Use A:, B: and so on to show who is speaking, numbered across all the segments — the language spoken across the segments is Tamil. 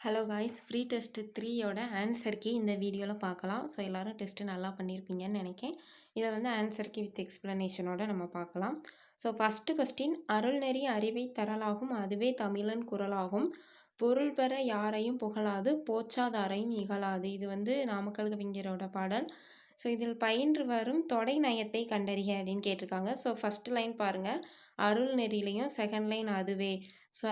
A: ஹலோ காய்ஸ் ஃப்ரீ டெஸ்ட்டு த்ரீயோட ஆன்சர் இந்த வீடியோவில் பார்க்கலாம். ஸோ எல்லோரும் டெஸ்ட்டு நல்லா பண்ணியிருப்பீங்கன்னு நினைக்கேன். இதை வந்து ஆன்சர்க்கு வித் எக்ஸ்ப்ளனேஷனோட நம்ம பார்க்கலாம். ஸோ ஃபஸ்ட்டு கொஸ்டின் அருள்நெறி அறிவை தரலாகும். அதுவே தமிழன் குரலாகும். பொருள் பெற யாரையும் புகழாது. போச்சாதாரையும் இகழாது. இது வந்து நாமக்கல் கவிஞரோட பாடல். ஸோ இதில் பயின்று வரும் தொடை நயத்தை கண்டறிக அப்படின்னு கேட்டிருக்காங்க. ஸோ ஃபஸ்ட் லைன் பாருங்கள் அருள் நெறிலையும் செகண்ட் லைன் அதுவே. ஸோ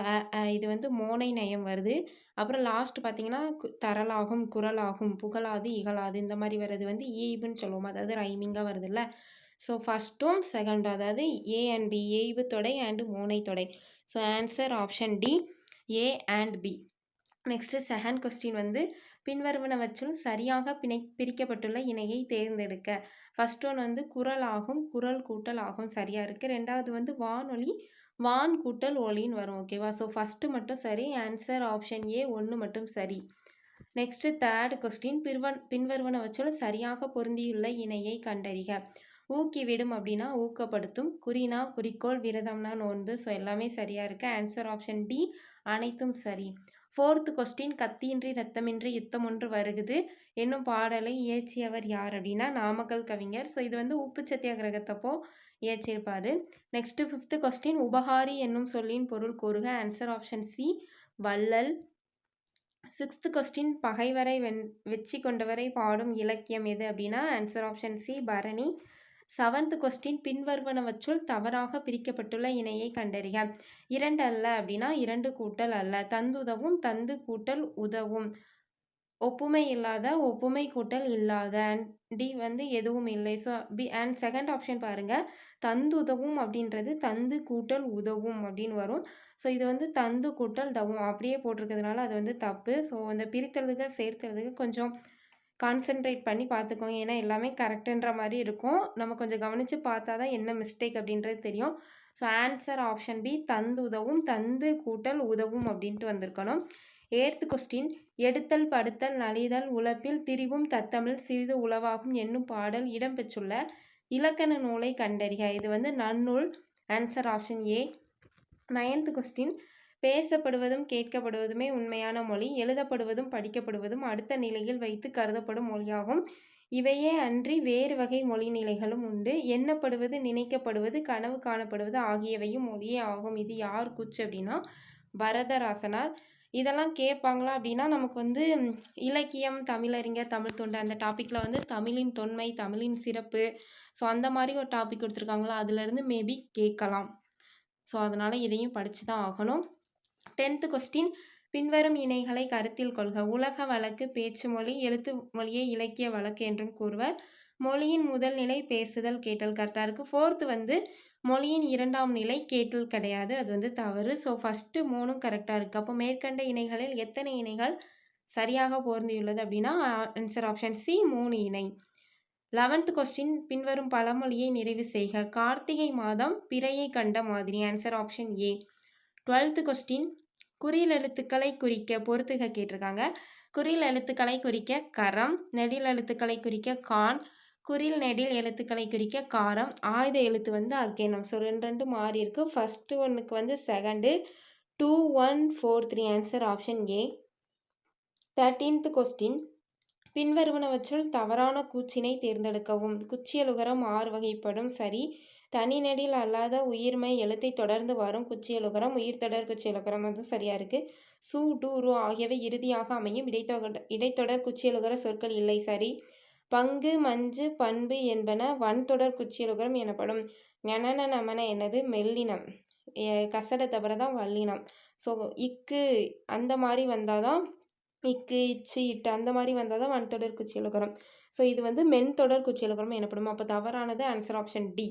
A: இது வந்து மோனை நயம் வருது. அப்புறம் லாஸ்ட் பார்த்தீங்கன்னா தரலாகும் குரலாகும் புகழாது இகழாது இந்த மாதிரி வர்றது வந்து ஈபுன்னு சொல்லுவோம். அதாவது ரைமிங்காக வருதுல்ல. ஸோ ஃபஸ்ட்டும் செகண்டும் அதாவது ஏ அண்ட் பி ஏய்வு தொடை அண்டு மோனை தொடை. So answer option D A and B next second question வந்து பின்வருவனவற்றுள் சரியாக பிணை பிரிக்கப்பட்டுள்ள இணையை தேர்ந்தெடுக்க. ஃபஸ்ட் ஒன் வந்து குரல் ஆகும் குரல் கூட்டல் ஆகும் சரியாக இருக்குது ரெண்டாவது வந்து வானொலி வான் கூட்டல் ஒளின்னு வரும். ஓகேவா ஸோ ஃபஸ்ட்டு மட்டும் சரி ஆன்சர் ஆப்ஷன் ஏ ஒன்று மட்டும் சரி. நெக்ஸ்ட்டு தேர்ட் கொஸ்டின் பின்வன் பின்வருவனவற்றுள் சரியாக பொருந்தியுள்ள இணையை கண்டறிக. ஊக்கிவிடும் அப்படின்னா ஊக்கப்படுத்தும். குறினா குறிக்கோள் விரதம்னா நோன்பு. ஸோ எல்லாமே சரியாக இருக்குது ஆன்சர் ஆப்ஷன் டி அனைத்தும் சரி. ஃபோர்த்து கொஸ்டின் கத்தியின்றி ரத்தமின்றி யுத்தம் ஒன்று வருகுது. என்னும் பாடலை இயற்றியவர் யார் அப்படின்னா நாமக்கல் கவிஞர். ஸோ இது வந்து உப்பு சத்தியாகிரகத்தப்போ இயற்றியிருப்பார் நெக்ஸ்ட்டு ஃபிஃப்த்து கொஸ்டின் உபகாரி என்னும் சொல்லின் பொருள் கூறுக. ஆன்சர் ஆப்ஷன் சி வள்ளல். சிக்ஸ்த்து கொஸ்டின் பகைவரை வென் வெற்றி கொண்டவரை பாடும் இலக்கியம் எது அப்படின்னா ஆன்சர் ஆப்ஷன் சி பரணி. செவன்த் கொஸ்டின் பின்வருவனவற்றுள் தவறாக பிரிக்கப்பட்டுள்ள இணையை கண்டறிக. இரண்டு அல்ல அப்படின்னா இரண்டு கூட்டல் அல்ல. தந்து உதவும் தந்து கூட்டல் உதவும். ஒப்புமை இல்லாத ஒப்புமை கூட்டல் இல்லாத. அண்ட் டி வந்து எதுவும் இல்லை. So B and second option பாருங்கள் தந்து உதவும் அப்படின்றது தந்து கூட்டல் உதவும் அப்படின்னு வரும். ஸோ இது வந்து தந்து கூட்டல் தவும். அப்படியே போட்டிருக்கிறதுனால அது வந்து தப்பு. ஸோ அந்த பிரித்தெழுதுக சேர்த்துறதுக்கு கொஞ்சம் கான்சென்ட்ரேட் பண்ணி பார்த்துக்கோங்க. ஏன்னா எல்லாமே கரெக்டுன்ற மாதிரி இருக்கும். நம்ம கொஞ்சம் கவனித்து பார்த்தா தான் என்ன மிஸ்டேக் அப்படின்றது தெரியும். ஸோ ஆன்சர் ஆப்ஷன் பி தந்து உதவும் தந்து கூட்டல் உதவும் அப்படின்ட்டு வந்திருக்கணும். ஏர்த் கொஸ்டின் எடுத்தல் படுத்தல் நலிதல் உழப்பில் திரிவும் தத்தமிழ் சிறிது உளவாகும் என்னும் பாடல் இடம்பெற்றுள்ள இலக்கண நூலை கண்டறிக. இது வந்து நன்னூல். Answer option A ninth question பேசப்படுவதும் கேட்கப்படுவதுமே உண்மையான மொழி எழுதப்படுவதும் படிக்கப்படுவதும் அடுத்த நிலையில் வைத்து கருதப்படும் மொழியாகும். இவையே அன்றி வேறு வகை மொழி நிலைகளும் உண்டு. எண்ணப்படுவது நினைக்கப்படுவது கனவு காணப்படுவது ஆகியவையும் மொழியே ஆகும். இது யார் குச்சு அப்படின்னா வரதராசனார். இதெல்லாம் கேட்பாங்களா அப்படின்னா நமக்கு வந்து இலக்கியம் தமிழறிஞர் தமிழ் தொண்டு அந்த டாப்பிக்கில் வந்து தமிழின் தொன்மை தமிழின் சிறப்பு. ஸோ அந்த மாதிரி ஒரு டாபிக் கொடுத்துருக்காங்களா அதுலேருந்து மேபி கேட்கலாம். ஸோ அதனால் இதையும் படித்து தான் ஆகணும். டென்த்து கொஸ்டின் பின்வரும் இணைகளை கருத்தில் கொள்க. உலக வழக்கு பேச்சு மொழி எழுத்து மொழியை இலக்கிய வழக்கு என்றும் கூறுவர். மொழியின் முதல் நிலை பேசுதல் கேட்டல். கரெக்டாக இருக்குது ஃபோர்த்து வந்து மொழியின் இரண்டாம் நிலை கேட்டல் கிடையாது. அது வந்து தவறு. ஸோ ஃபஸ்ட்டு மூணும் கரெக்டாக இருக்குது அப்போ மேற்கண்ட இணைகளில் எத்தனை இணைகள் சரியாக பொருந்தியுள்ளது அப்படின்னா ஆன்சர் ஆப்ஷன் சி மூணு இணை. லெவன்த் கொஸ்டின் பின்வரும் பழமொழியை நிறைவு செய்க. கார்த்திகை மாதம் பிறையை கண்ட மாதிரி. Answer option A twelfth question குறியில் எழுத்துக்களை குறிக்க பொறுத்துக கேட்டிருக்காங்க. குறியில் எழுத்துக்களை குறிக்க கரம் நெடில் எழுத்துக்களை குறிக்க கான் குறில் நெடில் எழுத்துக்களை குறிக்க காரம். ஆயுத எழுத்து வந்து அக்கேனம் ஸோ ரெண்டு ரெண்டு மாறி இருக்குது ஃபஸ்ட்டு ஒன்றுக்கு வந்து second two one four three answer option A thirteenth question பின்வருவனவற்றுள் தவறான கூச்சினை தேர்ந்தெடுக்கவும். குச்சியலுகரம் ஆறு வகைப்படும். சரி. தனிநடில் அல்லாத உயிர்மை எழுத்தை தொடர்ந்து வரும் குச்சியலுகரம் உயிர் தொடர் குச்சியலுகரம் வந்து சரியாக இருக்குது சு டு ரு ஆகியவை இறுதியாக அமையும். இடைத்தொடர் இடைத்தொடர் குச்சியலுகர சொற்கள் இல்லை சரி. பங்கு மஞ்சு பண்பு என்பன வன்தொடர் குச்சியலுகரம் எனப்படும். ஞனன நமன என்னது? மெல்லினம். கசட தவிர தான் வல்லினம். ஸோ இக்கு அந்த மாதிரி வந்தால் தான் இக்கு இச்சு இட்டு அந்த மாதிரி வந்தால் தான் வன்தொடர் குச்சியலுகரம் ஸோ இது வந்து மென் தொடர் குச்சியலுகரம் எனப்படும். அப்போ தவறானது answer option D.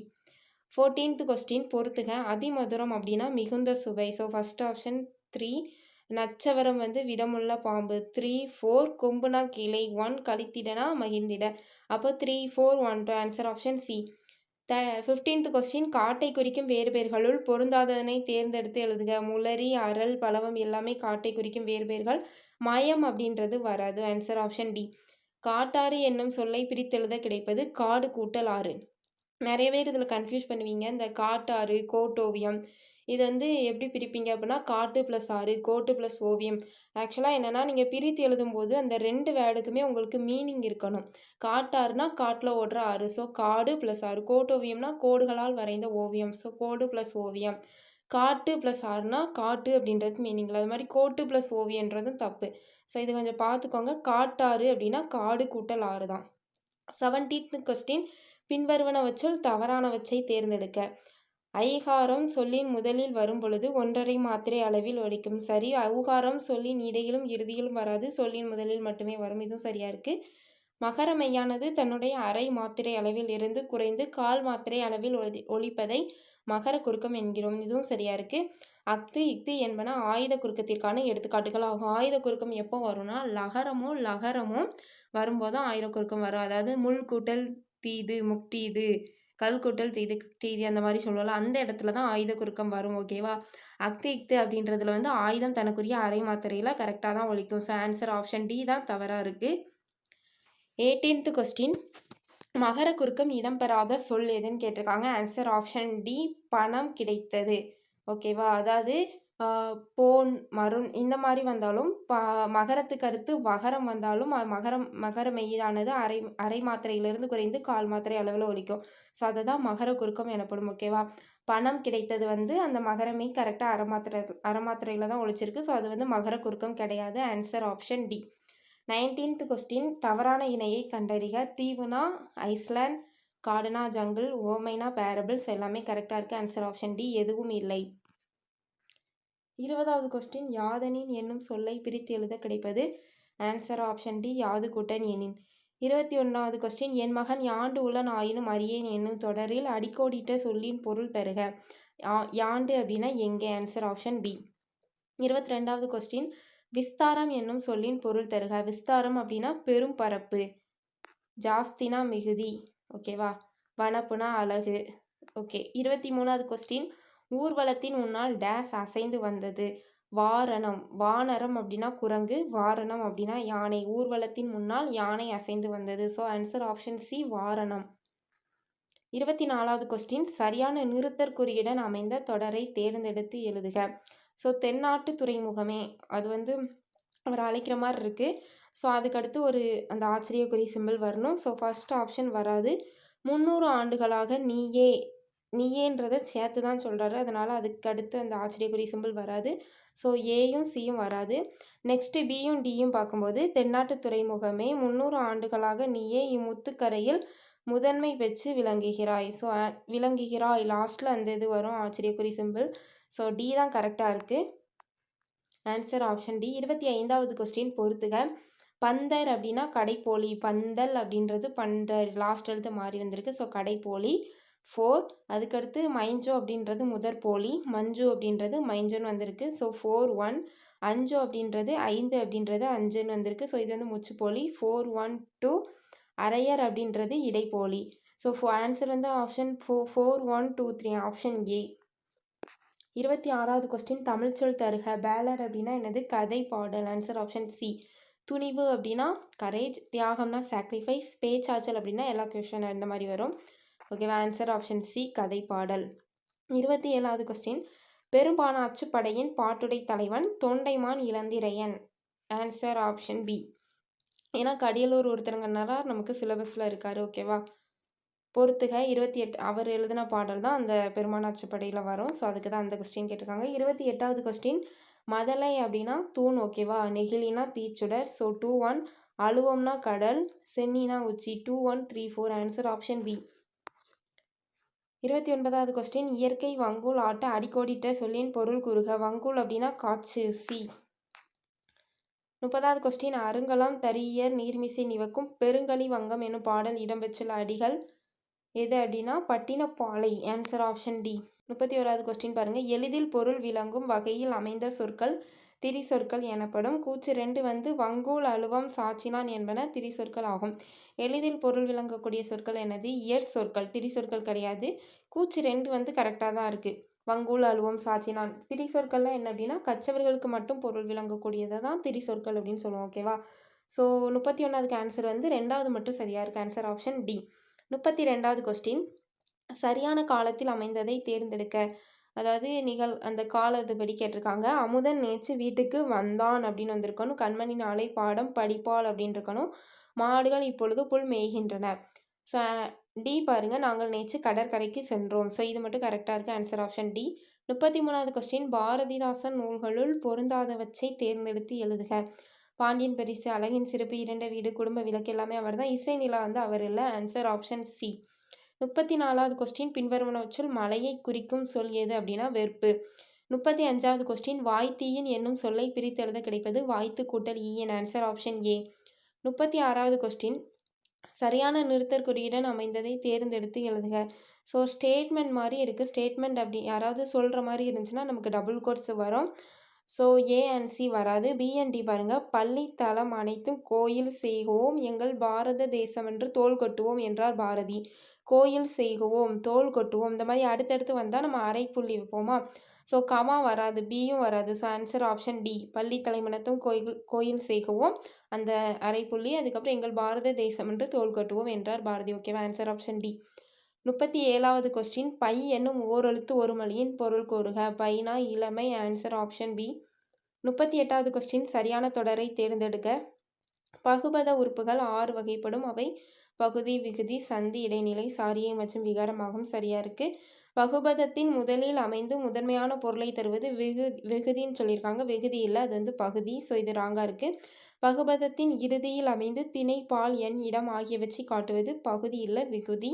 A: Fourteenth question பொறுத்துக. அதிமதுரம் அப்படின்னா மிகுந்த சுவை. ஸோ ஃபஸ்ட் ஆப்ஷன் த்ரீ நச்சவரம் வந்து விடமுள்ள பாம்பு. த்ரீ ஃபோர் கொம்புனா கிளை. ஒன் கழித்திடனா மகிழ்ந்திட. அப்போ three four one two answer option C the fifteenth question காட்டை குறிக்கும் வேறு பெயர்களுள் பொருந்தாததனை தேர்ந்தெடுத்து எழுதுக. முளரி அரல் பலவம் எல்லாமே காட்டை குறிக்கும் வேறு பெயர்கள். மயம் அப்படின்றது வராது. ஆன்சர் ஆப்ஷன் டி காட்டாறு என்னும் சொல்லை பிரித்தெழுத கிடைப்பது காடு கூட்டல் ஆறு. நிறைய பேர் இதில் கன்ஃபியூஸ் பண்ணுவீங்க. இந்த காட்டாறு கோட்டோவியம் இது வந்து எப்படி பிரிப்பீங்க அப்படின்னா காட்டு ப்ளஸ் ஆறு கோட்டு ப்ளஸ் ஓவியம். ஆக்சுவலாக என்னென்னா நீங்கள் பிரித்து எழுதும்போது அந்த ரெண்டு வேர்டுக்குமே உங்களுக்கு மீனிங் இருக்கணும். காட்டாறுனா காட்டில் ஓடுற ஆறு. ஸோ காடு ப்ளஸ் ஆறு. கோட்டோவியம்னா கோடுகளால் வரைந்த ஓவியம். ஸோ கோடு ப்ளஸ் ஓவியம். காட்டு ப்ளஸ் ஆறுனா காட்டு அப்படின்றது மீனிங்கில் அது மாதிரி கோட்டு ப்ளஸ் ஓவியன்றதும் தப்பு. ஸோ இது கொஞ்சம் பார்த்துக்கோங்க. காட்டாறு அப்படின்னா காடு கூட்டல் ஆறு தான். செவன்டீன்த் கொஸ்டின் பின்வருவனவற்றுள் தவறானவற்றை தேர்ந்தெடுக்க. ஐகாரம் சொல்லின் முதலில் வரும்பொழுது ஒன்றரை மாத்திரை அளவில் ஒலிக்கும் சரி ஔகாரம் சொல்லின் இடையிலும் இறுதியிலும் வராது. சொல்லின் முதலில் மட்டுமே வரும். இதுவும் சரியா இருக்கு. மகர மெய்யானது தன்னுடைய அரை மாத்திரை அளவில் இருந்து குறைந்து கால் மாத்திரை அளவில் ஒளி ஒலிப்பதை மகர குறுக்கம் என்கிறோம். இதுவும் சரியா இருக்கு. அக்து இக்து என்பன ஆயுத குறுக்கத்திற்கான எடுத்துக்காட்டுகள் ஆகும். ஆயுத குறுக்கம் எப்போ வரும்னா லகரமும் லகரமும் வரும்போது ஆயுத குறுக்கம் வரும். அதாவது முள் கூட்டல் தீது முக்தீது கல்குட்டல் தீது தீதி அந்த மாதிரி சொல்லுவோம்ல அந்த இடத்துல தான் ஆயுத குறுக்கம் வரும் ஓகேவா அக்தி இக்து அப்படின்றதுல வந்து ஆயுதம் தனக்குரிய அரை மாத்திரையில் கரெக்டாக தான் ஒழிக்கும். ஸோ ஆன்சர் ஆப்ஷன் டி தான் தவறாக இருக்குது எயிட்டீன்த் கொஸ்டின் மகர குறுக்கம் இடம்பெறாத சொல் எதுன்னு கேட்டிருக்காங்க. ஆன்சர் ஆப்ஷன் டி பணம் கிடைத்தது. ஓகேவா அதாவது போன் மருண் இந்த மாதிரி வந்தாலும் ப மகரத்துக்கு அடுத்து வகரம் வந்தாலும் மகரம் மகர மெய்யானது அரை அரை மாத்திரையிலிருந்து குறைந்து கால் மாத்திரை அளவில் ஒழிக்கும் ஸோ அதை தான் மகர குறுக்கம் எனப்படும் ஓகேவா பணம் கிடைத்தது வந்து அந்த மகரமே கரெக்டாக அரை மாத்திரை அரை மாத்திரையில் தான் ஒழிச்சிருக்கு ஸோ அது வந்து மகர குறுக்கம் கிடையாது. Answer option D nineteenth question தவறான இணையை கண்டறிக. தீவுனா ஐஸ்லாண்ட் காடுனா ஜங்கிள் ஓமைனா பேரபிள்ஸ் எல்லாமே கரெக்டாக இருக்குது ஆன்சர் ஆப்ஷன் டி எதுவும் இல்லை. இருபதாவது கொஸ்டின் யாதனின் என்னும் சொல்லை பிரித்து எழுத கிடைப்பது? ஆன்சர் ஆப்ஷன் டி யாது கூட்டன் எனின். இருபத்தி ஒன்றாவது கொஸ்டின் என் மகன் யாண்டு உலன் ஆயினும் அறியேன் என்னும் தொடரில் அடிக்கோடிட்ட சொல்லின் பொருள் தருக. யாண்டு அப்படின்னா எங்கே? ஆன்சர் ஆப்ஷன் பி இருபத்தி ரெண்டாவது கொஸ்டின் விஸ்தாரம் என்னும் சொல்லின் பொருள் தருக. விஸ்தாரம் அப்படின்னா பெரும் பரப்பு. ஜாஸ்தினா மிகுதி. ஓகேவா வனப்புனா அழகு. ஓகே இருபத்தி மூணாவது கொஸ்டின் ஊர்வலத்தின் முன்னால் டேஸ் அசைந்து வந்தது. வாரணம் வானரம் அப்படின்னா குரங்கு வாரணம் அப்படின்னா யானை. ஊர்வலத்தின் முன்னால் யானை அசைந்து வந்தது. ஸோ ஆன்சர் ஆப்ஷன் சி வாரணம். இருபத்தி நாலாவது கொஸ்டின் சரியான நிறுத்தற் குறியுடன் அமைந்த தொடரை தேர்ந்தெடுத்து எழுதுக. ஸோ தென்னாட்டு துறைமுகமே அது வந்து அவர் அழைக்கிற மாதிரி இருக்குது ஸோ அதுக்கடுத்து ஒரு அந்த ஆச்சரியக்குறி சிம்பிள் வரணும். ஸோ ஃபஸ்ட் ஆப்ஷன் வராது. முந்நூறு ஆண்டுகளாக நீயே நீயேன்றதை சேர்த்து தான் சொல்கிறாரு அதனால் அதுக்கு அடுத்து அந்த ஆச்சரியக்குரிய சிம்பிள் வராது. ஸோ ஏயும் சியும் வராது. நெக்ஸ்ட்டு பியும் டியும் பார்க்கும்போது தென்னாட்டு துறைமுகமே முந்நூறு ஆண்டுகளாக நீயே இம்முத்துக்கரையில் முதன்மை பெற்று விளங்குகிறாய். ஸோ விளங்குகிறாய். லாஸ்ட்டில் அந்த இது வரும் ஆச்சரியக்குறி சிம்பிள் ஸோ டி தான் கரெக்டாக இருக்குது ஆன்சர் ஆப்ஷன் டி இருபத்தி ஐந்தாவது கொஸ்டின் பொறுத்துக. பந்தர் அப்படின்னா கடைப்போலி. பந்தல் அப்படின்றது பந்தர். லாஸ்ட் எழுத்து மாறி வந்திருக்கு. ஸோ கடைப்போலி. ஃபோர் அதுக்கடுத்து மைஞ்சோ அப்படின்றது முதற் போலி மஞ்சு அப்படின்றது மைஞ்சோன்னு வந்திருக்கு. ஸோ ஃபோர் ஒன் அஞ்சு அப்படின்றது ஐந்து அப்படின்றது அஞ்சுன்னு வந்திருக்கு. ஸோ இது வந்து முச்சுப்போலி ஃபோர் ஒன் டூ அரையர் அப்படின்றது இடைப்போலி. ஸோ ஃபோ ஆன்சர் வந்து option four four one two three option A இருபத்தி ஆறாவது கொஸ்டின் தமிழ்ச்சொல் தருக. பேலர் அப்படின்னா என்னது? கதை பாடல். ஆன்சர் ஆப்ஷன் சி துணிவு அப்படின்னா கரேஜ் தியாகம்னா சாக்ரிஃபைஸ் பேச்சாச்சல் அப்படின்னா எல்லா கொஷன் இந்த மாதிரி வரும். ஓகேவா ஆன்சர் ஆப்ஷன் சி கதை பாடல். இருபத்தி ஏழாவது கொஸ்டின் பெரும்பானாற்று படையின் பாட்டுடை தலைவன் தொண்டைமான் இளந்திரையன். ஆன்சர் ஆப்ஷன் பி ஏன்னா கடியலூர் ஒருத்தருங்கனால நமக்கு சிலபஸில் இருக்கார் ஓகேவா பொறுத்துக இருபத்தி எட்டு அவர் எழுதின பாடல் தான் அந்த பெருமானாட்சி படையில் வரும். ஸோ அதுக்கு தான் அந்த கொஸ்டின் கேட்டிருக்காங்க. இருபத்தி எட்டாவது கொஸ்டின் மதலை அப்படின்னா தூண் ஓகேவா நெகிழினா தீச்சுடர். ஸோ டூ ஒன் அழுவம்னா கடல். சென்னினா உச்சி. Two one three four answer option B இருபத்தி ஒன்பதாவது கொஸ்டின் இயற்கை வங்கூல் ஆட்ட அடிக்கோடிட்ட சொல்லின் பொருள் கூறுக. வங்கூல் அப்படின்னா காற்று சி. முப்பதாவது கொஸ்டின் அருங்கலம் தரியர் நீர்மிசை நிவக்கும் பெருங்கலி வங்கம் என்னும் பாடல் இடம்பெற்றுள்ள அடிகள் எது அப்படின்னா பட்டினப்பாலை. ஆன்சர் ஆப்ஷன் டி முப்பத்தி ஓராவது கொஸ்டின் பாருங்கள் எளிதில் பொருள் விளங்கும் வகையில் அமைந்த சொற்கள் திரி சொற்கள் எனப்படும் கூச்சு ரெண்டு வந்து வங்கூல் அலுவம் சாச்சினான் என்பன திரி சொற்கள் ஆகும். எளிதில் பொருள் விளங்கக்கூடிய சொற்கள் என்னது? இயற் சொற்கள். திரி சொற்கள் கிடையாது. கூச்சு ரெண்டு வந்து கரெக்டாக தான் இருக்குது வங்கூல் அலுவம் சாச்சினான். திரி சொற்கள்லாம் என்ன அப்படின்னா கச்சவர்களுக்கு மட்டும் பொருள் விளங்கக்கூடியதை தான் திரி சொற்கள் அப்படின்னு சொல்லுவோம் ஓகேவா ஸோ முப்பத்தி ஒன்றாவதுக்கு ஆன்சர் வந்து ரெண்டாவது மட்டும் சரியாக இருக்குது ஆன்சர் ஆப்ஷன் டி முப்பத்தி ரெண்டாவது கொஸ்டின் சரியான காலத்தில் அமைந்ததை தேர்ந்தெடுக்க. அதாவது நிகழ் அந்த கால கேட்டிருக்காங்க. அமுதன் நேற்று வீட்டுக்கு வந்தான் அப்படின்னு வந்திருக்கணும். கண்மணி நாளை பாடம் படிப்பாள் அப்படின்னு இருக்கணும் மாடுகள் இப்பொழுது புல் மேய்கின்றன. ஸோ டி பாருங்க. நாங்கள் நேற்று கடற்கரைக்கு சென்றோம். ஸோ இது மட்டும் கரெக்டாக இருக்குது ஆன்சர் ஆப்ஷன் டி முப்பத்தி மூணாவது கொஸ்டின் பாரதிதாசன் நூல்களுள் பொருந்தாதவற்றை தேர்ந்தெடுத்து எழுதுக. பாண்டியன் பரிசு அழகின் சிறப்பு இரண்ட வீடு குடும்ப விளக்கு எல்லாமே அவர் தான் இசை நிலா வந்து அவர் இல்லை. ஆன்சர் ஆப்ஷன் சி முப்பத்தி நாலாவது கொஸ்டின் பின்வருவனவற்றுள் மலையை குறிக்கும் சொல் எது அப்படின்னா வெறுப்பு. முப்பத்தி அஞ்சாவது கொஸ்டின் வாய்த்தீயின் என்னும் சொல்லை பிரித்தெழுத கிடைப்பது வாய்த்து கூட்டல் ஈயின் ஆன்சர் ஆப்ஷன் ஏ முப்பத்தி ஆறாவது கொஸ்டின் சரியான நிறுத்தற் குறியுடன் அமைந்ததை தேர்ந்தெடுத்து எழுதுக. ஸோ ஸ்டேட்மெண்ட் மாதிரி இருக்குது ஸ்டேட்மெண்ட் அப்படி யாராவது சொல்கிற மாதிரி இருந்துச்சுன்னா நமக்கு டபுள் கோட்ஸ் வரும். ஸோ ஏ அண்ட் சி வராது. பி அண்ட் டி பாருங்கள் பள்ளி தளம் அனைத்தும் கோயில் செய்வோம். எங்கள் பாரத தேசம் என்று தோல் கொட்டுவோம் என்றார் பாரதி. கோயில் செய்குவோம் தோல் கொட்டுவோம் இந்த மாதிரி அடுத்தடுத்து வந்தால் நம்ம அரை புள்ளி வைப்போமா? ஸோ கமா வராது பியும் வராது. ஸோ ஆன்சர் ஆப்ஷன் டி பள்ளி தலைமணத்தும் கோயில் கோயில் செய்குவோம் அந்த அரைப்புள்ளி அதுக்கப்புறம் எங்கள் பாரத தேசம் என்று தோல் கொட்டுவோம் என்றார் பாரதி. ஓகேவா ஆன்சர் ஆப்ஷன் டி முப்பத்தி ஏழாவது கொஸ்டின் பை என்னும் ஓரெழுத்து ஒரு மொழியின் பொருள் கூறுக. பைனா இளமை? ஆன்சர் ஆப்ஷன் பி முப்பத்தி எட்டாவது கொஸ்டின் சரியான தொடரை தேர்ந்தெடுக்க. பகுபத உறுப்புகள் ஆறு வகைப்படும். அவை பகுதி விகுதி சந்தி இடைநிலை சாரியை மற்றும் விகாரமாகவும் சரியா இருக்கு. பகுபதத்தின் முதலில் அமைந்து முதன்மையான பொருளை தருவது வெகு வெகுதின்னு சொல்லியிருக்காங்க. வெகுதி இல்லை அது வந்து பகுதி. ஸோ இது ராங்காக இருக்குது பகுபதத்தின் இறுதியில் அமைந்து திணை பால் எண் இடம் ஆகியவற்றை காட்டுவது பகுதி இல்லை விகுதி.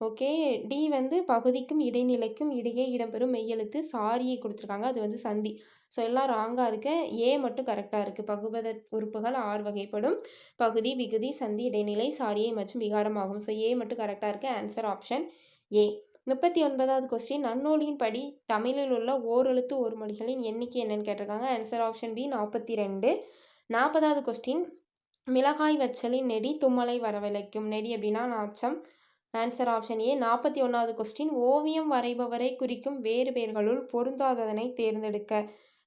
A: ஓகே. டி வந்து பகுதிக்கும் இடைநிலைக்கும் இடையே இடம்பெறும் மெய்யெழுத்து சாரியை கொடுத்துருக்காங்க. அது வந்து சந்தி. ஸோ எல்லாம் ராங்காக இருக்கு. ஏ மட்டும் கரெக்டாக இருக்குது பகுபத உறுப்புகள் ஆறு வகைப்படும். பகுதி விகுதி சந்தி இடைநிலை சாரியை மற்றும் விகாரம் ஆகும். ஸோ ஏ மட்டும் கரெக்டாக இருக்குது ஆன்சர் ஆப்ஷன் ஏ முப்பத்தி ஒன்பதாவது கொஸ்டின் நன்னூலின் படி தமிழில் உள்ள ஓரெழுத்து ஒரு மொழிகளின் எண்ணிக்கை என்னன்னு கேட்டிருக்காங்க. ஆன்சர் ஆப்ஷன் பி நாற்பத்தி ரெண்டு நாற்பதாவது கொஸ்டின் மிளகாய் வச்சலின் நெடி தும்மலை வரவழைக்கும். நெடி அப்படின்னா நாச்சம். ஆன்சர் ஆப்ஷன் ஏ நாற்பத்தி ஒன்றாவது கொஸ்டின் ஓவியம் வரைபவரை குறிக்கும் வேறு பெயர்களுள் பொருந்தாததனை தேர்ந்தெடுக்க.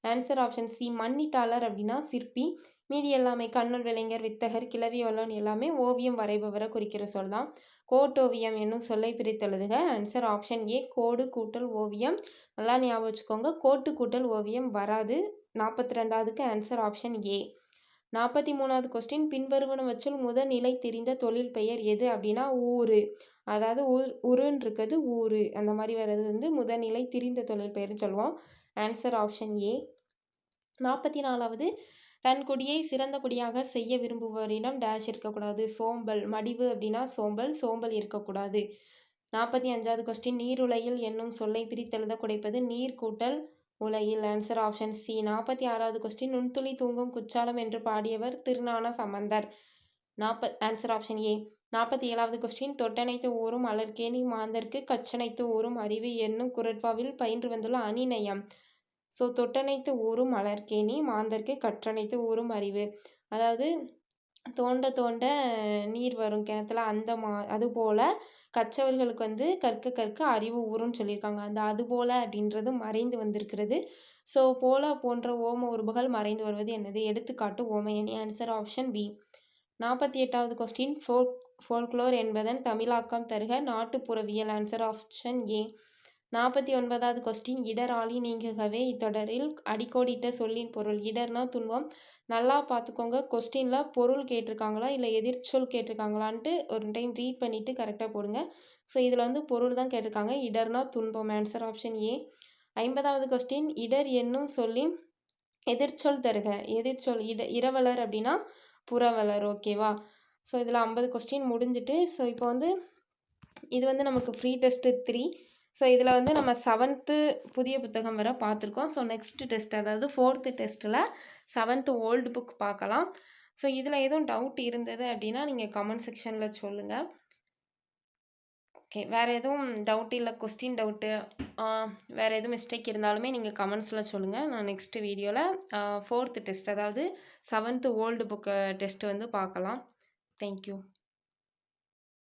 A: ஆன்சர் ஆப்ஷன் சி மன்னிட்டாளர் அப்படின்னா சிற்பி. மீதி எல்லாமே கண்ணூர் விளைஞர் வித்தகர் கிளவி வல்லன் எல்லாமே ஓவியம் வரைபவரை குறிக்கிற சொல் தான். கோட்டோவியம் என்னும் சொல்லை பிரித்தெழுதுக ஆன்சர் ஆப்ஷன் ஏ கோடு கூட்டல் ஓவியம். நல்லா ஞாபகம் வச்சுக்கோங்க. கோட்டு கூட்டல் ஓவியம் வராது. நாற்பத்தி ரெண்டாவதுக்கு ஆன்சர் ஆப்ஷன் ஏ நாற்பத்தி மூணாவது கொஸ்டின் பின்வருவனவற்றில் முதல் நிலை தெரிந்த தொழில் பெயர் எது அப்படின்னா ஊரு. அதாவது ஊர் உருன்னு இருக்கிறது ஊரு அந்த மாதிரி வர்றது வந்து முதல்நிலை திரிந்த தொழில் பெயர்னு சொல்லுவோம். ஆன்சர் ஆப்ஷன் ஏ நாற்பத்தி நாலாவது தன் குடியை சிறந்த குடியாக செய்ய விரும்புவரிடம் டேஷ் இருக்கக்கூடாது. சோம்பல் மடிவு அப்படின்னா சோம்பல் சோம்பல் இருக்கக்கூடாது. நாற்பத்தி அஞ்சாவது கொஸ்டின் நீருலையில் என்னும் சொல்லை பிரித்தெழுத குடைப்பது நீர் கூட்டல் உலையில். ஆன்சர் ஆப்ஷன் சி நாற்பத்தி ஆறாவது கொஸ்டின் நுண்துளி தூங்கும் குச்சாலம் என்று பாடியவர் திருநான சம்பந்தர். நாற்பத் ஆன்சர் ஆப்ஷன் ஏ நாற்பத்தி ஏழாவது கொஸ்டின் தொட்டனைத்து ஊரும் அலர்கேணி மாந்தர்க்கு கச்சனைத்து ஊரும் அறிவு என்னும் குரட்பாவில் பயின்று வந்துள்ள அணிநயம் ஸோ தொட்டனைத்து ஊரும் அலர்கேணி மாந்தர்க்கு கற்றனைத்து ஊரும் அறிவு. அதாவது தோண்ட தோண்ட நீர் வரும் கிணத்துல அந்த மா அதுபோல் கற்றவர்களுக்கு வந்து கற்க கற்க அறிவு ஊறும்னு சொல்லியிருக்காங்க. அந்த அதுபோல் அப்படின்றது மறைந்து வந்திருக்கிறது. ஸோ போல போன்ற ஓம உருபுகள் மறைந்து வருவது என்னது? எடுத்துக்காட்டு ஓமையணி ஆன்சர் ஆப்ஷன் பி நாற்பத்தி எட்டாவது கொஸ்டின் ஃபோக் ஃபோல்க்ளோர் என்பதன் தமிழாக்கம் தருக. நாட்டுப்புறவியல் ஆன்சர் ஆப்ஷன் ஏ நாற்பத்தி ஒன்பதாவது கொஸ்டின் இடராளி நீங்குகவே இத்தொடரில் அடிக்கோடிட்ட சொல்லின் பொருள். இடர்னா துன்பம். நல்லா பார்த்துக்கோங்க. கொஸ்டினில் பொருள் கேட்டிருக்காங்களா? இல்லை எதிர்ச்சொல் கேட்டிருக்காங்களான்ட்டு ஒரு டைம் ரீட் பண்ணிவிட்டு கரெக்டாக போடுங்க. ஸோ இதில் வந்து பொருள் தான் கேட்டிருக்காங்க. இடர்னா துன்பம். ஆன்சர் ஆப்ஷன் ஏ ஐம்பதாவது கொஸ்டின் இடர் என்னும் சொல்லின் எதிர்ச்சொல் தருக. எதிர்ச்சொல் இட இரவலர் அப்படின்னா புறவலர். ஓகேவா ஸோ இதில் ஐம்பது கொஸ்டின் முடிஞ்சிட்டு ஸோ இப்போ வந்து இது வந்து நமக்கு ஃப்ரீ டெஸ்ட்டு த்ரீ ஸோ இதில் வந்து நம்ம செவன்த்து புதிய புத்தகம் வர பார்த்துருக்கோம். ஸோ நெக்ஸ்ட்டு டெஸ்ட் அதாவது ஃபோர்த்து டெஸ்ட்டில் செவன்த்து ஓல்டு புக் பார்க்கலாம். ஸோ இதில் எதுவும் டவுட் இருந்தது அப்படின்னா நீங்கள் கமெண்ட் செக்ஷனில் சொல்லுங்கள் ஓகே வேறு எதுவும் டவுட் இல்லை கொஸ்டின் டவுட்டு வேறு எதுவும் மிஸ்டேக் இருந்தாலுமே நீங்கள் கமெண்ட்ஸில் சொல்லுங்கள் நான் நெக்ஸ்ட்டு வீடியோவில் ஃபோர்த்து டெஸ்ட் அதாவது செவன்த்து ஓல்டு புக்கு டெஸ்ட்டு வந்து பார்க்கலாம். Thank you.